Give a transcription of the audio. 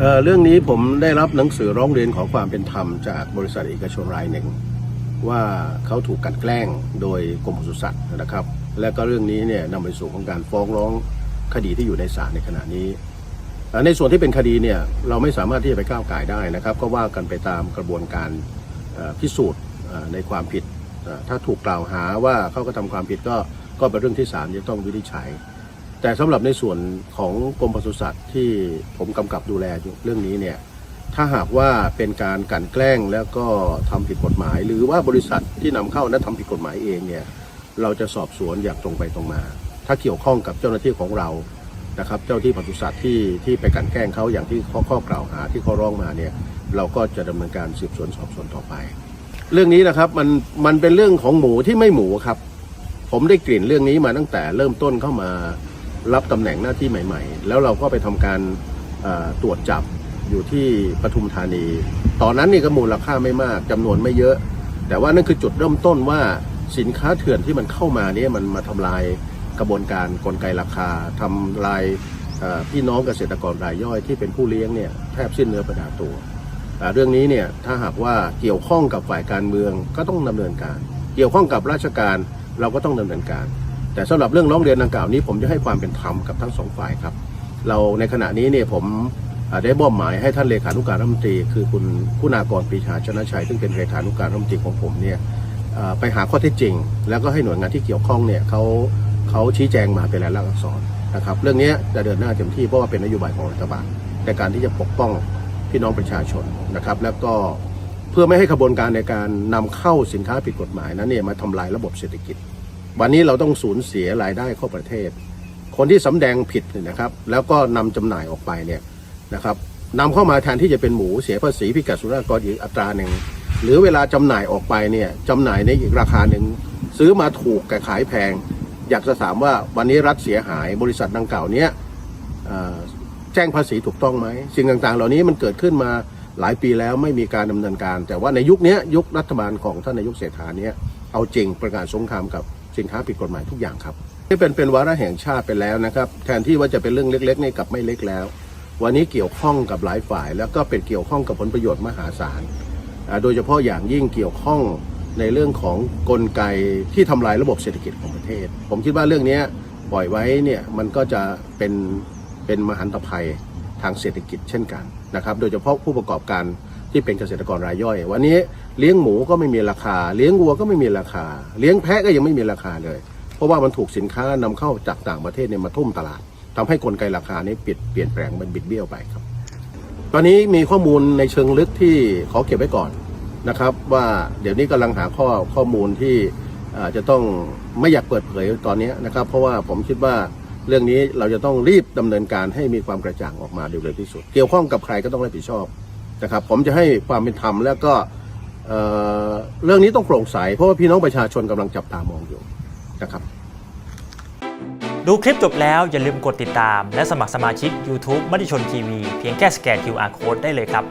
เเรื่องนี้ผมได้รับหนังสือร้องเรียนขอความเป็นธรรมจากบริษัทเอกชนรายหนึ่ง ว่าเขาถูกกันแกล้งโดยกรมปศุสัตว์นะครับ และก็เรื่องนี้เนี่ยนำไปสู่ของการฟ้องร้องคดีที่อยู่ในศาลในขณะนี้ ในส่วนที่เป็นคดีเนี่ยเราไม่สามารถที่จะไปก้าวไก่ได้นะครับ ก็ว่ากันไปตามกระบวนการพิสูจน์ในความผิด ถ้าถูกกล่าวหาว่าเขาก็ทำความผิดก็ก็เป็นเรื่องที่ศาลจะต้องวินิจฉัย แต่สำหรับในส่วนของกรมปศุสัตว์ที่ผมกำกับดูแลอยู่เรื่องนี้เนี่ยถ้าหากว่าเป็นการกันแกล้งแล้วก็ทำผิดกฎหมาย หรือว่าบริษัทที่นำเข้านั้นทำผิดกฎหมายเองเนี่ยเราจะสอบสวนอย่างตรงไปตรงมา ถ้าเกี่ยวข้องกับเจ้าหน้าที่ของเรานะครับเจ้าที่ปศุสัตว์ที่ที่ไปกันแกล้งเขาอย่างที่ข้อข้อกล่าวหาที่เขาร้องมาเนี่ยเราก็จะดำเนินการสืบสวนสอบสวนต่อไป เรื่องนี้นะครับมันมันเป็นเรื่องของหมูที่ไม่หมูครับ ผมได้กลิ่นเรื่องนี้มาตั้งแต่เริ่มต้นเข้ามา รับตำแหน่งหน้าที่ใหม่ ๆ แล้วเราก็ไปทำการตรวจจับอยู่ที่ปทุมธานี ตอนนั้นนี่ก็มูลค่าไม่มากจำนวนไม่เยอะ แต่ว่านั่นคือจุดเริ่มต้นว่าสินค้าเถื่อนที่มันเข้ามาเนี่ยมันมาทำลายกระบวนการกลไกราคาทำลายพี่น้องเกษตรกรรายย่อยที่เป็นผู้เลี้ยงเนี่ยแทบสิ้นเนื้อประดาตัวเรื่องนี้เนี่ยถ้าหากว่าเกี่ยวข้องกับฝ่ายการเมืองก็ต้องดำเนินการ เกี่ยวข้องกับราชการเราก็ต้องดำเนินการ แต่สำหรับเรื่องร้องเรียนดังกล่าวนี้ ผมจะให้ความเป็นธรรมกับทั้งสองฝ่ายครับ เราในขณะนี้เนี่ยผมได้มอบหมายให้ท่านเลขานุการรัฐมนตรี คือคุณคุณากรปรีชาชนะชัยซึ่งเป็นเลขานุการรัฐมนตรีของผมเนี่ยไปหาข้อเท็จจริง แล้วก็ให้หน่วยงานที่เกี่ยวข้องเนี่ยเขาเขาชี้แจงมาเป็นรายลักษณ์อักษรนะครับ เรื่องนี้จะเดินหน้าเต็มที่เพราะว่าเป็นนโยบายของรัฐบาลในการที่จะปกป้องพี่น้องประชาชนนะครับ แล้วก็เพื่อไม่ให้ขบวนการในการนำเข้าสินค้าผิดกฎหมายนั้นเนี่ยมาทำลายระบบเศรษฐกิจ วันนี้เราต้องสูญเสียรายได้เข้าประเทศ คนที่สำแดงผิดเนี่ยนะครับ แล้วก็นำจำหน่ายออกไปเนี่ยนะครับนำเข้ามาแทนที่จะเป็นหมูเสียภาษีพิกัดสุรากรอีกอัตราหนึ่งหรือเวลาจำหน่ายออกไปเนี่ยจำหน่ายในอีกราคาหนึ่งซื้อมาถูกแต่ขายแพง อยากจะถามว่าวันนี้รัฐเสียหายบริษัทดังกล่าวเนี้ยแจ้งภาษีถูกต้องไหมสิ่งต่างๆ เหล่านี้มันเกิดขึ้นมาหลายปีแล้วไม่มีการดำเนินการ แต่ว่าในยุคนี้ยุครัฐบาลของท่านนายกเศรษฐาเนี้ยเอาจริงประกาศสงครามกับ สินค้าผิดกฎหมายทุกอย่างครับนี่เป็นเป็นวาระแห่งชาติไปแล้วนะครับ แทนที่ว่าจะเป็นเรื่องเล็กๆนี่กลับไม่เล็กแล้ว วันนี้เกี่ยวข้องกับหลายฝ่าย แล้วก็เป็นเกี่ยวข้องกับผลประโยชน์มหาศาลโดยเฉพาะอย่างยิ่งเกี่ยวข้องในเรื่องของกลไกที่ทำลายระบบเศรษฐกิจของประเทศ ผมคิดว่าเรื่องนี้ปล่อยไว้เนี่ยมันก็จะเป็นเป็นมหันตภัยทางเศรษฐกิจเช่นกันนะครับ โดยเฉพาะผู้ประกอบการ ที่เป็นเกษตรกรรายย่อย วันนี้เลี้ยงหมูก็ไม่มีราคา เลี้ยงวัวก็ไม่มีราคา เลี้ยงแพะก็ยังไม่มีราคาเลย เพราะว่ามันถูกสินค้านำเข้าจากต่างประเทศเนี่ยมาทุ่มตลาดทำให้กลไกราคานี้เปลี่ยนเปลี่ยนแปลงมันบิดเบี้ยวไปครับ ตอนนี้มีข้อมูลในเชิงลึกที่ขอเก็บไว้ก่อนนะครับ ว่าเดี๋ยวนี้กำลังหาข้อข้อมูลที่จะต้องไม่อยากเปิดเผยตอนนี้นะครับ เพราะว่าผมคิดว่าเรื่องนี้เราจะต้องรีบดำเนินการให้มีความกระจ่างออกมาเร็วที่สุด เกี่ยวข้องกับใครก็ต้องรับผิดชอบ นะครับ ผมจะให้ความเป็นธรรมแล้วก็เอ่อเรื่องนี้ต้องโปร่งใส เพราะว่าพี่น้องประชาชนกำลังจับตามองอยู่นะครับ ดูคลิปจบแล้วอย่าลืมกดติดตาม และสมัครสมาชิก YouTube มติชนทีวีเพียงแค่สแกน QR Code ได้เลยครับ